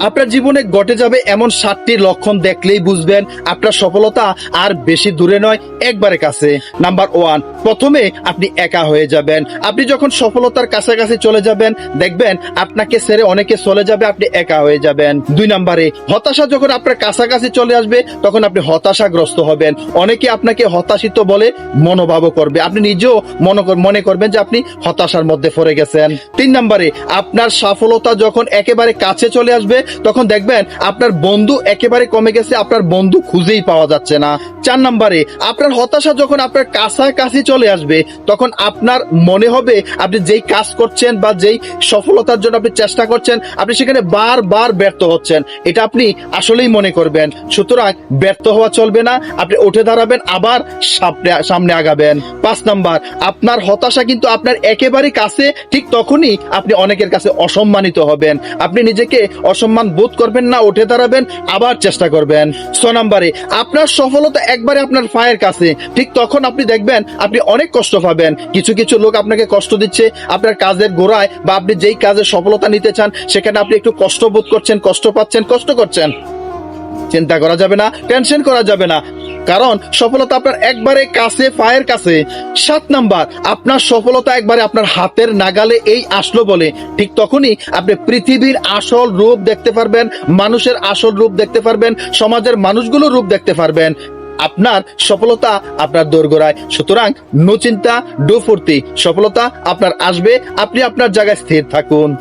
আপনার জীবনে ঘটে যাবে এমন সাতটি লক্ষণ দেখলেই বুঝবেন আপনার সফলতা আর বেশি দূরে নয় একবারে কাছে। নাম্বার ওয়ান প্রথমে আপনি একা হয়ে যাবেন। আপনি যখন সফলতার কাছাকাছি চলে যাবেন, দেখবেন আপনাকে ছেড়ে অনেকে চলে যাবে, আপনি একা হয়ে যাবেন। দুই নাম্বারে, হতাশা যখন আপনার কাছাকাছি চলে আসবে, তখন আপনি হতাশাগ্রস্ত হবেন। অনেকে আপনাকে হতাশিত বলে মনোভাবও করবে। আপনি নিজেও মনে করবেন যে আপনি হতাশার মধ্যে পড়ে গেছেন। তিন নম্বরে, আপনার সফলতা যখন একেবারে কাছে চলে আসবে, তখন দেখবেন আপনার বন্ধু একেবারে কমে গেছে, আপনার বন্ধু খুঁজেই পাওয়া যাচ্ছে না। চার নম্বরে, আপনার হতাশা যখন আপনার কাছাকাছি চলে আসবে, তখন আপনার মনে হবে আপনি যেই কাজ করছেন বা যেই সফলতার জন্য আপনি চেষ্টা করছেন, আপনি সেখানে বারবার ব্যর্থ হচ্ছেন। এটা আপনি আসলেই মনে করবেন। সুতরাং ব্যর্থ হওয়া চলবে না, আপনি উঠে দাঁড়াবেন, আবার সামনে আগাবেন। পাঁচ নাম্বার, আপনার হতাশা কিন্তু আপনার একেবারে কাছে, ঠিক তখনই আপনি অনেকের কাছে অসম্মানিত হবেন। আপনি নিজেকে অসম্মান বোধ করবেন না, উঠে দাঁড়াবেন, আবার চেষ্টা করবেন। ছ নম্বরে, আপনার সফলতা একবারে আপনার পায়ের কাছে, ঠিক তখন আপনি দেখবেন আপনি অনেক কষ্ট পাবেন। কিছু কিছু লোক আপনাকে কষ্ট দিচ্ছে, আপনার কাজের গোড়ায় বা আপনি যেই কাজে সফলতা নিতে চান, সেখানে আপনি একটু কষ্ট বোধ করছেন, কষ্ট পাচ্ছেন, কষ্ট করছেন। চিন্তা করা যাবে না, টেনশন করা যাবে না। কারণ সফলতা আপনার একবারে কাছে, পায়ের কাছে। সাত নাম্বার, আপনার সফলতা একবারে আপনার হাতের নাগালে এই আসলো বলে। ঠিক তখনই আপনি পৃথিবীর আসল রূপ দেখতে পারবেন, মানুষের আসল রূপ দেখতে পারবেন, সমাজের মানুষগুলোর রূপ দেখতে পারবেন। আপনার সফলতা আপনার দোরগোড়ায়। সুতরাং নচিন্তা চিন্তা, ডো ফুর্তি। সফলতা আপনার আসবে, আপনি আপনার জায়গায় স্থির থাকুন।